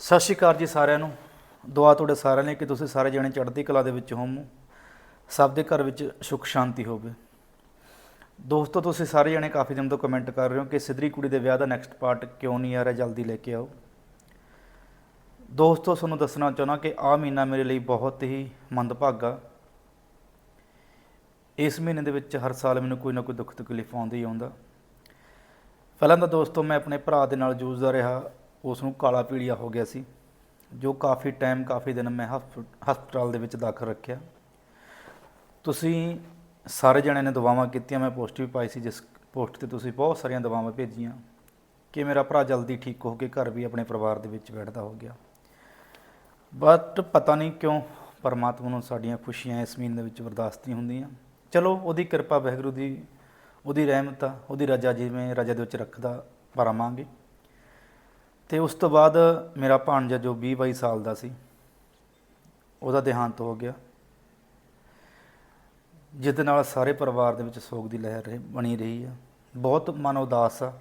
ਸਤਿ ਸ਼੍ਰੀ ਅਕਾਲ ਜੀ ਸਾਰਿਆਂ ਨੂੰ। ਦੁਆ ਤੁਹਾਡੇ ਸਾਰਿਆਂ ਲਈ ਕਿ ਤੁਸੀਂ ਸਾਰੇ ਜਣੇ ਚੜ੍ਹਦੀ ਕਲਾ ਦੇ ਵਿੱਚ ਹੋਵੋ। ਸਭ ਦੇ ਘਰ ਵਿੱਚ ਸੁੱਖ ਸ਼ਾਂਤੀ ਹੋਵੇ। ਦੋਸਤੋ, ਤੁਸੀਂ ਸਾਰੇ ਜਣੇ ਕਾਫੀ ਦਿਨ ਤੋਂ ਕਮੈਂਟ ਕਰ ਰਹੇ ਹੋ ਕਿ ਸਿੱਧਰੀ ਕੁੜੀ ਦੇ ਵਿਆਹ ਦਾ ਨੈਕਸਟ ਪਾਰਟ ਕਿਉਂ ਨਹੀਂ ਆ ਰਿਹਾ? ਜਲਦੀ ਲੈ ਕੇ ਆਓ। ਦੋਸਤੋ, ਤੁਹਾਨੂੰ ਦੱਸਣਾ ਚਾਹੁੰਦਾ ਕਿ ਆਹ ਮਹੀਨਾ ਮੇਰੇ ਲਈ ਬਹੁਤ ਹੀ ਮੰਦਭਾਗਾ। ਇਸ ਮਹੀਨੇ ਦੇ ਵਿੱਚ ਹਰ ਸਾਲ ਮੈਨੂੰ ਕੋਈ ਨਾ ਕੋਈ ਦੁੱਖ ਤਕਲੀਫ ਆਉਂਦੀ ਹੀ ਆਉਂਦਾ। ਪਹਿਲਾਂ ਤਾਂ ਦੋਸਤੋ, ਮੈਂ ਆਪਣੇ ਭਰਾ ਦੇ ਨਾਲ ਜੂਝਦਾ ਰਿਹਾ। ਉਸ ਨੂੰ ਕਾਲਾ ਪੀਲੀਆ ਹੋ ਗਿਆ ਸੀ, ਜੋ ਕਾਫੀ ਟਾਈਮ ਕਾਫੀ ਦਿਨ ਮੈਂ ਹਸਪ- ਹਸਪਤਾਲ ਦੇ ਵਿੱਚ ਦਾਖਲ ਰੱਖਿਆ। ਤੁਸੀਂ ਸਾਰੇ ਜਣਿਆਂ ਨੇ ਦੁਆਵਾਂ ਕੀਤੀਆਂ, ਮੈਂ ਪੋਸਟ ਵੀ ਪਾਈ ਸੀ, ਜਿਸ ਪੋਸਟ ਤੇ ਤੁਸੀਂ ਬਹੁਤ ਸਾਰੀਆਂ ਦੁਆਵਾਂ ਭੇਜੀਆਂ। ਕਿ ਮੇਰਾ ਭਰਾ ਜਲਦੀ ਠੀਕ ਹੋ ਕੇ ਘਰ ਵੀ ਆਪਣੇ ਪਰਿਵਾਰ ਦੇ ਵਿੱਚ ਬੈਠਦਾ ਹੋ ਗਿਆ। ਬਟ ਪਤਾ ਨਹੀਂ ਕਿਉਂ ਪਰਮਾਤਮਾ ਨੂੰ ਸਾਡੀਆਂ ਖੁਸ਼ੀਆਂ ਇਸ ਮਹੀਨੇ ਦੇ ਵਿੱਚ ਬਰਦਾਸ਼ਤ ਨਹੀਂ ਹੁੰਦੀਆਂ। ਚਲੋ, ਉਹਦੀ ਕਿਰਪਾ ਵਾਹਿਗੁਰੂ ਦੀ, ਉਹਦੀ ਰਹਿਮਤ ਆ, ਉਹਦੀ ਰਜਾ ਜਿਵੇਂ ਰਜਾ ਦੇ ਵਿੱਚ ਰੱਖਦਾ ਪਰਮਾਂਗੇ ਤੇ ਉਸ ਤੋਂ ਬਾਅਦ ਮੇਰਾ ਭਾਣਜਾ ਜੋ 20 22 ਸਾਲ ਦਾ ਸੀ, ਉਹਦਾ ਦੇਹਾਂਤ ਹੋ ਗਿਆ। ਜਿਹਦੇ ਨਾਲ ਸਾਰੇ ਪਰਿਵਾਰ ਦੇ ਵਿੱਚ ਸੋਗ ਦੀ ਲਹਿਰ ਰਹੀ- ਬਣੀ ਰਹੀ ਆ। ਬਹੁਤ ਮਨ ਉਦਾਸ ਆ।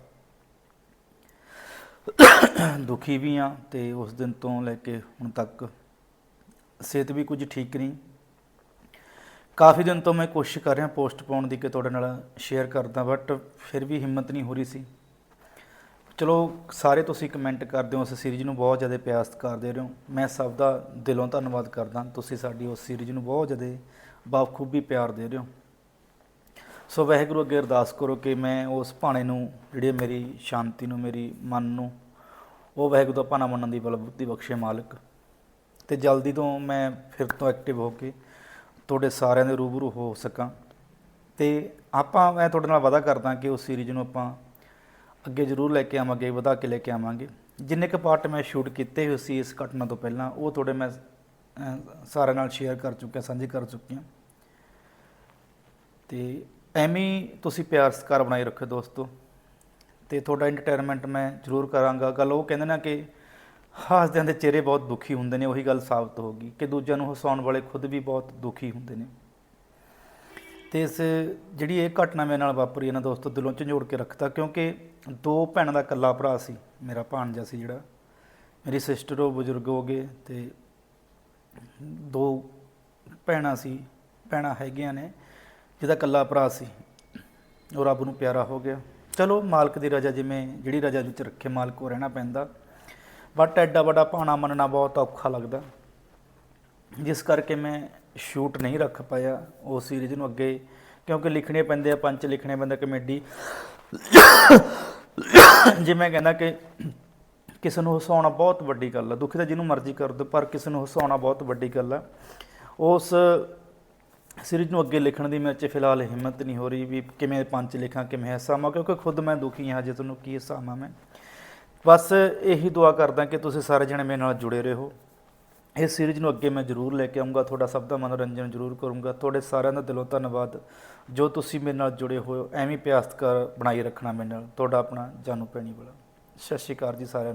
ਦੁਖੀ ਵੀ ਆ ਤੇ ਉਸ ਦਿਨ ਤੋਂ ਲੈ ਕੇ ਹੁਣ ਤੱਕ ਸਿਹਤ ਵੀ ਕੁਝ ਠੀਕ ਨਹੀਂ। ਕਾਫੀ ਦਿਨ ਤੋਂ ਮੈਂ ਕੋਸ਼ਿਸ਼ ਕਰ ਰਿਹਾ ਪੋਸਟ ਪਾਉਣ ਦੀ ਕਿ ਤੁਹਾਡੇ ਨਾਲ ਸ਼ੇਅਰ ਕਰਦਾ, ਬਟ ਫਿਰ ਵੀ ਹਿੰਮਤ ਨਹੀਂ ਹੋ ਰਹੀ ਸੀ। ਚਲੋ, ਸਾਰੇ ਤੁਸੀਂ ਕਮੈਂਟ ਕਰਦੇ ਹੋ ਉਸ ਸੀਰੀਜ਼ ਨੂੰ ਬਹੁਤ ਜ਼ਿਆਦਾ ਪਿਆਰ ਸਤਿਕਾਰ ਦੇ ਰਹੇ। ਹੋ ਮੈਂ ਸਭ ਦਾ ਦਿਲੋਂ ਧੰਨਵਾਦ ਕਰਦਾ, ਤੁਸੀਂ ਸਾਡੀ ਉਸ ਸੀਰੀਜ਼ ਨੂੰ ਬਹੁਤ ਜ਼ਿਆਦਾ ਬਾਖੂਬੀ ਪਿਆਰ ਦੇ ਰਹੇ ਹੋ। ਸੋ ਵਾਹਿਗੁਰੂ, ਅੱਗੇ ਅਰਦਾਸ ਕਰੋ ਕਿ ਮੈਂ ਉਸ ਭਾਣੇ ਨੂੰ, ਜਿਹੜੀ ਮੇਰੀ ਸ਼ਾਂਤੀ ਨੂੰ, ਮੇਰੀ ਮਨ ਨੂੰ, ਉਹ ਵਾਹਿਗੁਰੂ ਦਾ ਭਾਣਾ ਮੰਨਣ ਦੀ ਬਲਬੁੱਧੀ ਬਖਸ਼ੇ ਮਾਲਕ। ਤੇ ਜਲਦੀ ਤੋਂ ਮੈਂ ਫਿਰ ਤੋਂ ਐਕਟਿਵ ਹੋ ਕੇ ਤੁਹਾਡੇ ਸਾਰਿਆਂ ਦੇ ਰੂਬਰੂ ਹੋ ਸਕਾਂ। ਤੇ ਆਪਾਂ, ਮੈਂ ਤੁਹਾਡੇ ਨਾਲ ਵਾਅਦਾ ਕਰਦਾ ਕਿ ਉਸ ਸੀਰੀਜ਼ ਨੂੰ ਆਪਾਂ ਅੱਗੇ ਜ਼ਰੂਰ ਲੈ ਕੇ ਆਵਾਂਗੇ, ਵਧਾ ਕੇ ਲੈ ਕੇ ਆਵਾਂਗੇ। ਜਿੰਨੇ ਕੁ ਪਾਰਟ ਮੈਂ ਸ਼ੂਟ ਕੀਤੇ ਹੋਏ ਸੀ ਇਸ ਘਟਨਾ ਤੋਂ ਪਹਿਲਾਂ, ਉਹ ਤੁਹਾਡੇ ਮੈਂ ਸਾਰਿਆਂ ਨਾਲ ਸ਼ੇਅਰ ਕਰ ਚੁੱਕਿਆ, ਸਾਂਝੇ ਕਰ ਚੁੱਕਿਆ ਤੇ ਐਵੇਂ ਤੁਸੀਂ ਪਿਆਰ ਸਤਿਕਾਰ ਬਣਾਈ ਰੱਖੋ ਦੋਸਤੋ। ਤੇ ਤੁਹਾਡਾ ਐਂਟਰਟੇਨਮੈਂਟ ਮੈਂ ਜ਼ਰੂਰ ਕਰਾਂਗਾ। ਗੱਲ ਉਹ ਕਹਿੰਦੇ ਨਾ ਕਿ ਹਾਸਦਿਆਂ ਦੇ ਚਿਹਰੇ ਬਹੁਤ ਦੁਖੀ ਹੁੰਦੇ ਨੇ, ਉਹੀ ਗੱਲ ਸਾਬਤ ਹੋ ਗਈ ਕਿ ਦੂਜਿਆਂ ਨੂੰ ਹਸਾਉਣ ਵਾਲੇ ਖੁਦ ਵੀ ਬਹੁਤ ਦੁਖੀ ਹੁੰਦੇ ਨੇ। ਤੇ ਇਸ ਜਿਹੜੀ ਇਹ ਘਟਨਾ ਮੇਰੇ ਨਾਲ ਵਾਪਰੀ, ਇਹਨਾਂ ਦੋਸਤੋ ਦਿਲੋਂ ਝੰਜੋੜ ਕੇ ਰੱਖਤਾ, ਕਿਉਂਕਿ ਦੋ ਭੈਣਾਂ ਦਾ ਇਕੱਲਾ ਭਰਾ ਸੀ, ਮੇਰਾ ਭਾਣਜਾ ਸੀ ਜਿਹੜਾ। ਮੇਰੀ ਸਿਸਟਰ ਉਹ ਬਜ਼ੁਰਗ ਹੋ ਗਏ ਤੇ ਦੋ ਭੈਣਾਂ ਸੀ, ਭੈਣਾਂ ਹੈਗੀਆਂ ਨੇ, ਜਿਹਦਾ ਇਕੱਲਾ ਭਰਾ ਸੀ। ਉਹ ਰੱਬ ਨੂੰ ਪਿਆਰਾ ਹੋ ਗਿਆ। ਚਲੋ, ਮਾਲਕ ਦੀ ਰਜ਼ਾ ਜਿਵੇਂ ਜਿਹੜੀ ਰਜ਼ਾ ਵਿੱਚ ਰੱਖੇ, ਮਾਲਕ ਉਹ ਰਹਿਣਾ ਪੈਂਦਾ। ਬਟ ਐਡਾ ਵੱਡਾ ਭਾਣਾ ਮੰਨਣਾ ਬਹੁਤ ਔਖਾ ਲੱਗਦਾ। ਜਿਸ ਕਰਕੇ ਮੈਂ ਸ਼ੂਟ ਨਹੀਂ ਰੱਖ ਪਾਇਆ ਉਸ ਸੀਰੀਜ਼ ਨੂੰ ਅੱਗੇ, ਕਿਉਂਕਿ ਲਿਖਣੇ ਪੈਂਦੇ ਆ ਪੰਚ ਲਿਖਣੇ ਪੈਂਦਾ ਕਮੇਡੀ। ਜੇ ਮੈਂ ਕਹਿੰਦਾ ਕਿ ਕਿਸੇ ਨੂੰ ਹਸਾਉਣਾ ਬਹੁਤ ਵੱਡੀ ਗੱਲ ਆ, ਦੁਖੀ ਤਾਂ ਜਿਹਨੂੰ ਮਰਜ਼ੀ ਕਰ ਦੋ ਪਰ ਕਿਸੇ ਨੂੰ ਹਸਾਉਣਾ ਬਹੁਤ ਵੱਡੀ ਗੱਲ ਆ। ਉਸ ਸੀਰੀਜ਼ ਨੂੰ ਅੱਗੇ ਲਿਖਣ ਦੀ ਮੇਰੇ 'ਚ ਫਿਲਹਾਲ ਹਿੰਮਤ ਨਹੀਂ ਹੋ ਰਹੀ ਵੀ ਕਿਵੇਂ ਪੰਜ ਲਿਖਾਂ, ਕਿਵੇਂ ਹਸਾਵਾਂ, ਕਿਉਂਕਿ ਖੁਦ ਮੈਂ ਦੁਖੀ ਹਾਂ ਜੇ ਤੁਹਾਨੂੰ ਕੀ ਹਸਾਵਾਂ ਮੈਂ। ਬਸ ਇਹੀ ਦੁਆ ਕਰਦਾ ਕਿ ਤੁਸੀਂ ਸਾਰੇ ਜਣੇ ਮੇਰੇ ਨਾਲ ਜੁੜੇ ਰਹੋ। ਇਸ ਸੀਰੀਜ਼ ਨੂੰ ਅੱਗੇ ਮੈਂ ਜ਼ਰੂਰ ਲੈ ਕੇ ਆਉਂਗਾ ਤੁਹਾਡਾ ਸਭ ਦਾ ਮਨੋਰੰਜਨ ਜ਼ਰੂਰ ਕਰੂੰਗਾ। ਤੁਹਾਡੇ ਸਾਰਿਆਂ ਦਾ ਦਿਲੋਂ ਧੰਨਵਾਦ। ਜੋ ਤੁਸੀਂ ਮੇਰੇ ਨਾਲ ਜੁੜੇ ਹੋਏ ਐਵੇਂ ਪਿਆਰ ਬਣਾਈ ਰੱਖਣਾ ਮੇਰੇ ਨਾਲ, ਤੁਹਾਡਾ ਆਪਣਾ ਜਾਨੂ ਪੈਣੀ ਵਾਲਾ। ਸਤਿ ਸ਼੍ਰੀ ਅਕਾਲ ਜੀ ਸਾਰਿਆਂ